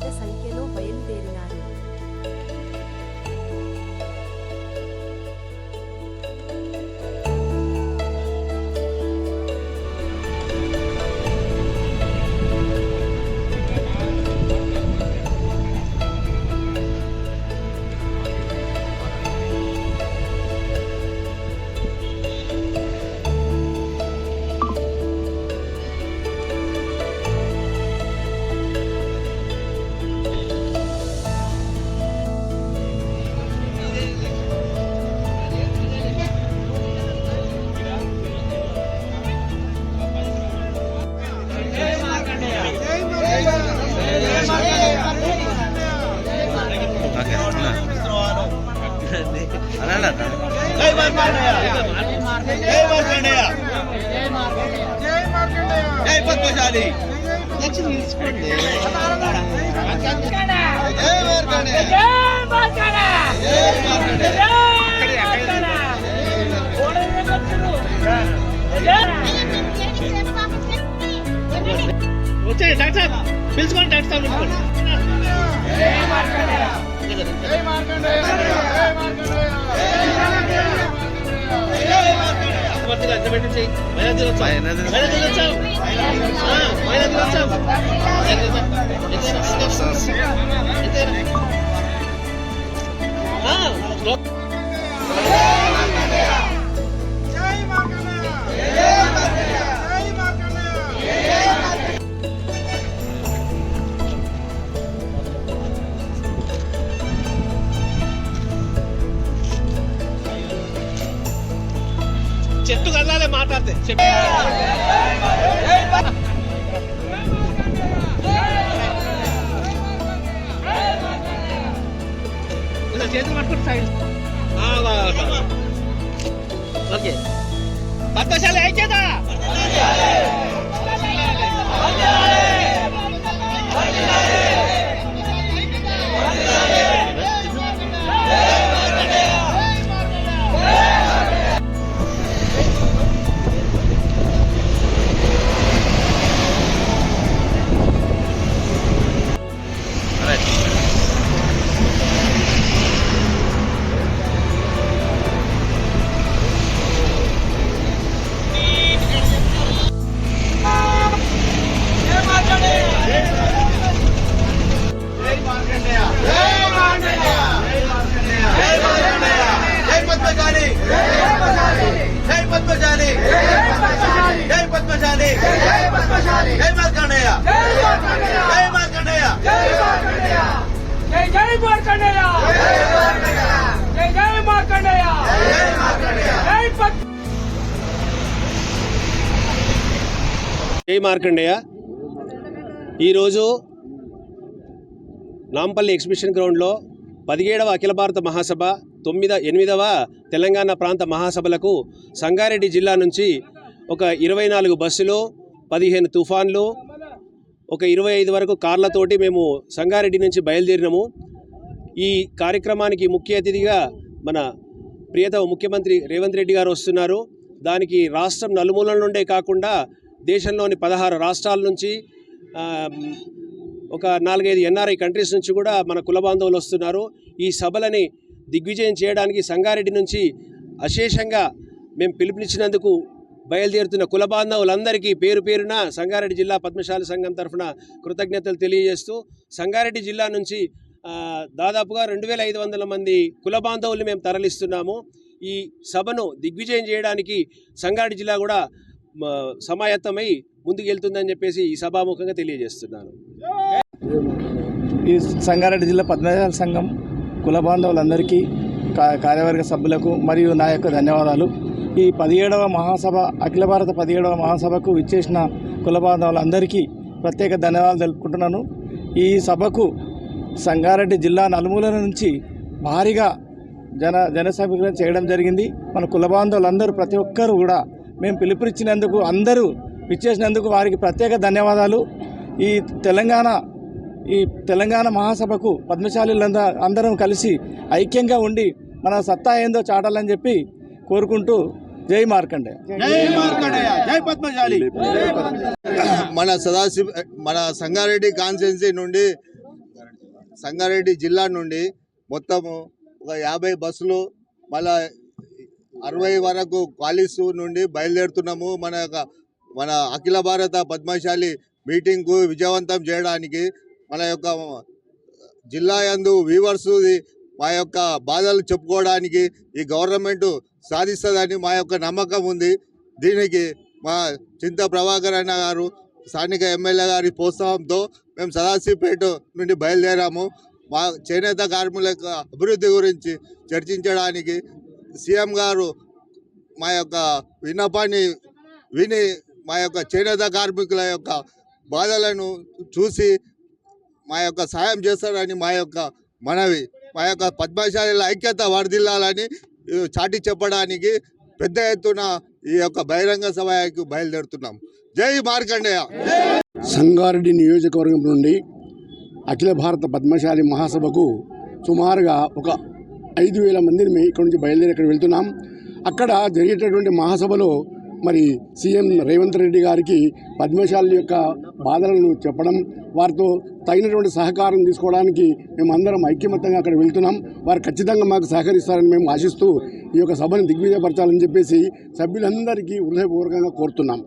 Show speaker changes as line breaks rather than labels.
పెద్ద సంఖ్యలో బయలుదేరినారు. జై మార్కండేయ. జై మార్కండేయ. జై పద్మశాలి. జై మార్కండేయ. జై మార్కండేయ.
డాక్టర్ సాబ్. పిలుచుకోండి డాక్టర్ సాబ్. పిలుచుకోండి కొద్దిగా ఎంత పెట్టి చెయ్యి. మైనా తినొచ్చా? మైనా తినొచ్చా? చేతులు పట్టుకుని సైడ్ ఓకే పద్మశాలి ఐక్యత
పద్మశాలి. జై మార్కండేయ. జై మార్కండేయ.
జై జై మార్కండేయ. జై జై మార్కండేయ. జై
జై మార్కండేయ. ఈరోజు నాంపల్లి ఎగ్జిబిషన్ గ్రౌండ్లో పదిహేడవ అఖిల భారత మహాసభ తొమ్మిద ఎనిమిదవ తెలంగాణ ప్రాంత మహాసభలకు సంగారెడ్డి జిల్లా నుంచి ఒక ఇరవై నాలుగు బస్సులు పదిహేను తుఫాన్లు ఒక ఇరవై ఐదు వరకు కార్లతోటి మేము సంగారెడ్డి నుంచి బయలుదేరినాము. ఈ కార్యక్రమానికి ముఖ్య అతిథిగా మన ప్రియతమ ముఖ్యమంత్రి రేవంత్ రెడ్డి గారు వస్తున్నారు. దానికి రాష్ట్రం నలుమూలల నుండే కాకుండా దేశంలోని పదహారు రాష్ట్రాల నుంచి ఒక నాలుగైదు ఎన్ఆర్ఐ కంట్రీస్ నుంచి కూడా మన కుల బాంధవులు వస్తున్నారు. ఈ సభలని దిగ్విజయం చేయడానికి సంగారెడ్డి నుంచి అశేషంగా మేము పిలుపునిచ్చినందుకు బయలుదేరుతున్న కుల బాంధవులందరికీ పేరు పేరున సంగారెడ్డి జిల్లా పద్మశాల సంఘం తరఫున కృతజ్ఞతలు తెలియజేస్తూ సంగారెడ్డి జిల్లా నుంచి దాదాపుగా రెండు వేల ఐదు వందల మంది కుల బాంధవుల్ని మేము తరలిస్తున్నాము. ఈ సభను దిగ్విజయం చేయడానికి సంగారెడ్డి జిల్లా కూడా సమాయత్తమై ముందుకెళ్తుందని చెప్పేసి ఈ సభాముఖంగా తెలియజేస్తున్నాను.
ఈ సంగారెడ్డి జిల్లా పద్మశాల సంఘం కుల బాంధవులందరికీ కా- కార్యవర్గ సభ్యులకు మరియు నా యొక్క ధన్యవాదాలు. ఈ పదిహేడవ మహాసభ అఖిల భారత పదిహేడవ మహాసభకు విచ్చేసిన కుల బాంధవులందరికీ ప్రత్యేక ధన్యవాదాలు తెలుపుకుంటున్నాను. ఈ సభకు సంగారెడ్డి జిల్లా నలుమూలల నుంచి భారీగా జన జనసభ్యులను చేయడం జరిగింది. మన కుల బాంధవులందరూ ప్రతి ఒక్కరు కూడా మేము పిలుపునిచ్చినందుకు అందరూ విచ్చేసినందుకు వారికి ప్రత్యేక ధన్యవాదాలు. ఈ తెలంగాణ ఈ తెలంగాణ మహాసభకు పద్మశాలీలంద అందరం కలిసి ఐక్యంగా ఉండి మన సత్తా ఏందో చాటాలని చెప్పి కోరుకుంటూ జై మార్కండే
జై మార్కండేయ. జై పద్మశాలి.
మన సదాశివ మన సంగారెడ్డి కాన్స్టిట్యున్సీ నుండి సంగారెడ్డి జిల్లా నుండి మొత్తము ఒక యాభై బస్సులు మళ్ళా అరవై వరకు కాలేజ్ నుండి బయలుదేరుతున్నాము. మన యొక్క మన అఖిల భారత పద్మశాలి మీటింగ్కు విజయవంతం చేయడానికి మన యొక్క జిల్లా యందు వీవర్స్ మా యొక్క బాధలు చెప్పుకోవడానికి ఈ గవర్నమెంట్ సాధిస్తుందని మా యొక్క నమ్మకం ఉంది. దీనికి మా చింత ప్రభాకర్ అన్న గారు స్థానిక ఎమ్మెల్యే గారి ప్రోత్సాహంతో మేము సదాశివపేట నుండి బయలుదేరాము. మా చేనేత కార్మికుల యొక్క అభివృద్ధి గురించి చర్చించడానికి సీఎం గారు మా యొక్క విన్నపాన్ని విని మా యొక్క చేనేత కార్మికుల యొక్క బాధలను చూసి మా యొక్క సాయం చేస్తారని మా యొక్క మనవి. మా యొక్క పద్మశాలిల ఐక్యత వర్ధిల్లాలని చాటి చెప్పడానికి పెద్ద ఎత్తున ఈ యొక్క బహిరంగ సభకు బయలుదేరుతున్నాం. జై మార్కండేయ!
సంగారెడ్డి నియోజకవర్గం నుండి అఖిల భారత పద్మశాలి మహాసభకు సుమారుగా ఒక ఐదు వేల మందిని మేము ఇక్కడ నుంచి బయలుదేరి ఇక్కడ వెళ్తున్నాం. అక్కడ జరిగేటటువంటి మహాసభలో మరి సీఎం రేవంత్ రెడ్డి గారికి పద్మశాలి యొక్క బాధలను చెప్పడం వారితో తగినటువంటి సహకారం తీసుకోవడానికి మేము అందరం అక్కడ వెళ్తున్నాం. వారు ఖచ్చితంగా మాకు సహకరిస్తారని మేము ఆశిస్తూ ఈ యొక్క సభను దిగ్విజయపరచాలని చెప్పేసి సభ్యులందరికీ హృదయపూర్వకంగా కోరుతున్నాం.